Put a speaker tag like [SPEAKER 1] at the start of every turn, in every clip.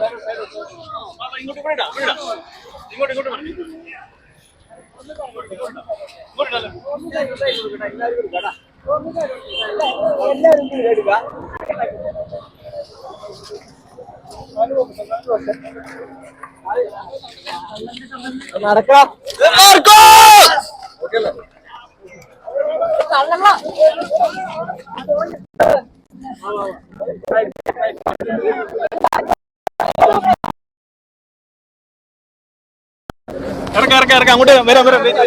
[SPEAKER 1] ഇങ്ങോട്ട് വരണം. ഇങ്ങോട്ട് ഇടാം.
[SPEAKER 2] നടക്കാം
[SPEAKER 1] ഇറക്കാം ഇറക്കാം ഇറക്കാം അങ്ങോട്ട് വരാം വരാം വെയിറ്റ്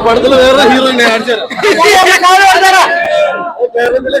[SPEAKER 1] പടത്തിൽ വേറെ ഹീറോ ഓക്കെ. ഓക്കെ. ഓക്കെ കേരളത്തിലെ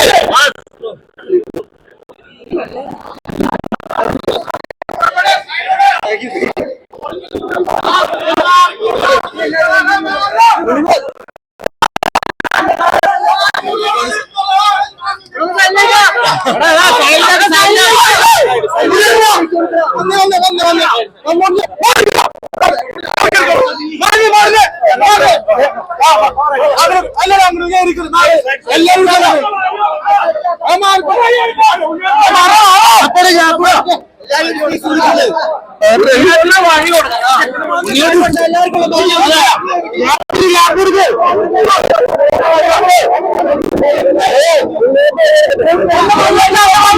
[SPEAKER 1] ഓക്കെ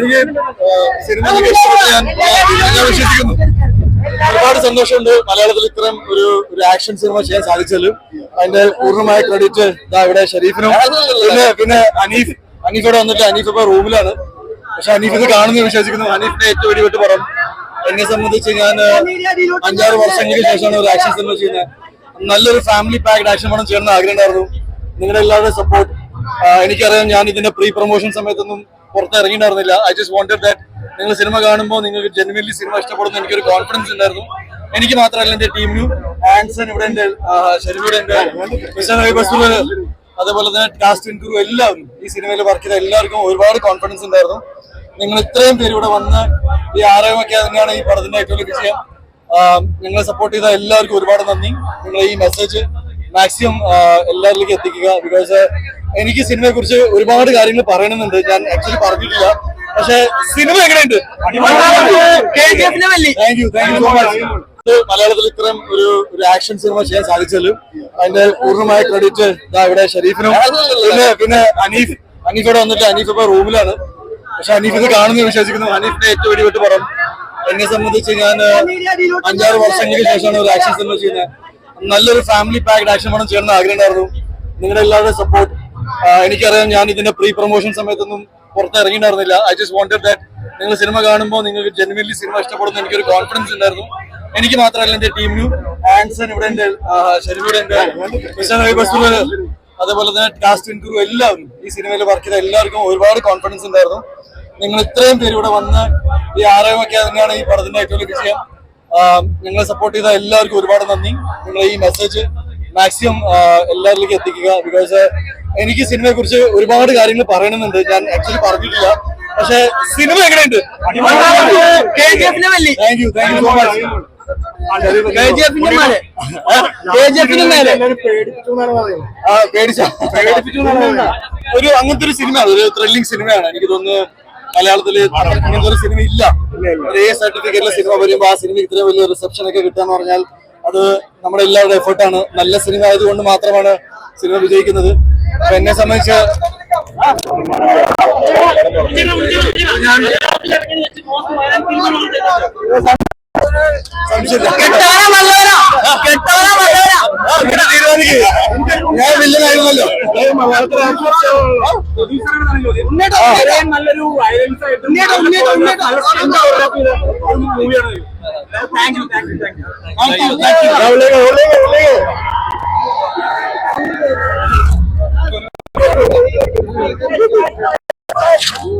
[SPEAKER 1] എനിക്ക് സിനിമ ഞാൻ വിശ്വസിക്കുന്നു ഒരുപാട് സന്തോഷമുണ്ട്. മലയാളത്തിൽ ഇത്രയും ഒരു ഒരു ആക്ഷൻ സിനിമ ചെയ്യാൻ സാധിച്ചാലും അതിന്റെ പൂർണമായ ക്രെഡിറ്റ് ഇതാ ഇവിടെ ഷരീഫിനും. പിന്നെ പിന്നെ അനീഫ്. അനീഫ് ഇവിടെ വന്നിട്ട് അനീഫ് ഇപ്പൊ റൂമിലാണ് പക്ഷെ അനീഫ് ഇത് കാണുന്നു വിശ്വസിക്കുന്നു. അനീഫിന്റെ ഏറ്റവും വെടിവിട്ട് പടം എന്നെ സംബന്ധിച്ച് ഞാൻ അഞ്ചാറ് വർഷങ്ങൾക്ക് ശേഷമാണ് ഒരു ആക്ഷൻ സിനിമ ചെയ്യുന്നത്. നല്ലൊരു ഫാമിലി പാക്ഡ് ആക്ഷൻ പടം ചെയ്യണമെന്ന് ആഗ്രഹം നിങ്ങളുടെ എല്ലാവരുടെ സപ്പോർട്ട് എനിക്കറിയാം ഞാൻ ഇതിന്റെ പ്രീ പ്രൊമോഷൻ സമയത്തൊന്നും പുറത്ത് ഇറങ്ങിയിട്ടുണ്ടായിരുന്നില്ല ഐ ജസ്റ്റ് വോണ്ടഡ് ദാറ്റ് നിങ്ങൾ സിനിമ കാണുമ്പോൾ നിങ്ങൾക്ക് ജെനുവൻലി സിനിമ ഇഷ്ടപ്പെടുന്ന എനിക്കൊരു കോൺഫിഡൻസ് ഉണ്ടായിരുന്നു. എനിക്ക് മാത്രമല്ല എന്റെ ടീമിനും ആൻസൺ ഇവിടെ എന്റെ ശരിയുടെ എന്റെ അതേപോലെ തന്നെ കാസ്റ്റ് ക്രൂ എല്ലാവരും ഈ സിനിമയിൽ വർക്ക് ചെയ്ത എല്ലാവർക്കും ഒരുപാട് കോൺഫിഡൻസ് ഉണ്ടായിരുന്നു. നിങ്ങൾ ഇത്രയും പേര് ഇവിടെ വന്ന് ഈ ആരോഗ്യമൊക്കെ തന്നെയാണ് ഈ പടത്തിന്റെ ഏറ്റവും വലിയ വിജയം. നിങ്ങളെ സപ്പോർട്ട് ചെയ്ത എല്ലാവർക്കും ഒരുപാട് നന്ദി. നിങ്ങൾ ഈ മെസ്സേജ് മാക്സിമം എല്ലാവരിലേക്കും എത്തിക്കുക. ബിക്കോസ് എനിക്ക് സിനിമയെ കുറിച്ച് ഒരുപാട് കാര്യങ്ങൾ പറയണമെന്നുണ്ട്. ഞാൻ ആക്ച്വലി പറഞ്ഞിട്ടില്ല. പക്ഷെ സിനിമ എങ്ങനെയുണ്ട്? Thank you thank you so much മലയാളത്തിൽ ഇത്രയും ഒരു ഒരു ആക്ഷൻ സിനിമ ചെയ്യാൻ സാധിച്ചാലും അതിന്റെ പൂർണമായ ക്രെഡിറ്റ് ഇവിടെ ഷരീഫിനും. പിന്നെ പിന്നെ അനീഫ്. അനീഫ് ഇവിടെ വന്നിട്ട് അനീഫ് ഇപ്പൊ റൂമിലാണ് പക്ഷെ അനീഫ് ഇത് കാണുന്നു വിശ്വസിക്കുന്നു. അനീഫിന്റെ ഏറ്റവും വെടിവിട്ട് പടം എന്നെ സംബന്ധിച്ച് ഞാൻ അഞ്ചാറ് വർഷങ്ങൾക്ക് ശേഷമാണ് ഒരു ആക്ഷൻ സിനിമ ചെയ്യുന്നത്. നല്ലൊരു ഫാമിലി പാക്ഡ് ആക്ഷൻ പടം ചെയ്യണമെന്ന് ആഗ്രഹം ഉണ്ടായിരുന്നു നിങ്ങളുടെ എല്ലാവരുടെ സപ്പോർട്ട് എനിക്കറിയാം ഞാൻ ഇതിന്റെ പ്രീ പ്രൊമോഷൻ സമയത്തൊന്നും പുറത്ത് ഇറങ്ങിയിട്ടുണ്ടായിരുന്നില്ല ഐ ജസ്റ്റ് വോണ്ടഡ് ദാറ്റ് നിങ്ങൾ സിനിമ കാണുമ്പോൾ നിങ്ങൾക്ക് ജെനുവൻലി സിനിമ ഇഷ്ടപ്പെടുന്ന എനിക്കൊരു കോൺഫിഡൻസ് ഉണ്ടായിരുന്നു. എനിക്ക് മാത്രമല്ല എന്റെ ടീമിനും ആൻസൺ ഇവിടെ എന്റെ ശരിയുടെ എന്റെ അതേപോലെ തന്നെ കാസ്റ്റ് ക്രൂ എല്ലാവരും ഈ സിനിമയിൽ വർക്ക് ചെയ്ത എല്ലാവർക്കും ഒരുപാട് കോൺഫിഡൻസ് ഉണ്ടായിരുന്നു. നിങ്ങൾ ഇത്രയും പേര് ഇവിടെ വന്ന് ഈ ആരോഗ്യമൊക്കെ തന്നെയാണ് ഈ പടത്തിന്റെ ഏറ്റവും വലിയ വിജയം. നിങ്ങൾ സപ്പോർട്ട് ചെയ്ത എല്ലാവർക്കും ഒരുപാട് നന്ദി. നിങ്ങൾ ഈ മെസ്സേജ് മാക്സിമം എല്ലാവരിലേക്കും എത്തിക്കുക. ബിക്കോസ് എനിക്ക് സിനിമയെ കുറിച്ച് ഒരുപാട് കാര്യങ്ങൾ പറയണമെന്നുണ്ട്. ഞാൻ ആക്ച്വലി പറഞ്ഞിട്ടില്ല. പക്ഷെ സിനിമ എങ്ങനെയുണ്ട്? Thank you thank you so much ആ, പേടിച്ച? ഒരു അങ്ങനത്തെ ഒരു സിനിമയാണ് ഒരു ത്രില്ലിംഗ് സിനിമയാണ് എനിക്ക് തോന്നുന്നു മലയാളത്തിൽ ഇങ്ങനത്തെ ഒരു സിനിമ ഇല്ല. ഒരു എ സർട്ടിഫിക്കറ്റിലെ സിനിമ വരുമ്പോൾ ആ സിനിമ ഇത്രയും വലിയ റിസപ്ഷൻ ഒക്കെ കിട്ടാന്ന് പറഞ്ഞാൽ അത് നമ്മുടെ എല്ലാവരുടെ എഫേർട്ടാണ് നല്ല സിനിമ ആയതുകൊണ്ട് മാത്രമാണ് സിനിമ വിജയിക്കുന്നത്. അപ്പൊ എന്നെ സംബന്ധിച്ച് സംശയമില്ല. തീരുമാനിക്ക്. ഞാൻ വില്ലനായിരുന്നല്ലോ
[SPEAKER 2] നല്ലൊരു വയലൻസ് ആയിട്ട് മൂവിയാണ് thank you thank you thank you
[SPEAKER 1] Thank you.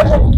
[SPEAKER 1] എല്ലാവരും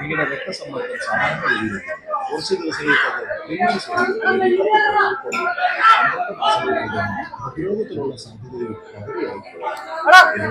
[SPEAKER 3] നിങ്ങളുടെ രക്തസമ്മർദ്ദം സാധാരണ രീതിയിൽ കുറച്ച് പന്ത്രണ്ട് മാസങ്ങളിലും പ്രതിരോധത്തിലുള്ള സാധ്യതയും വളരെയായി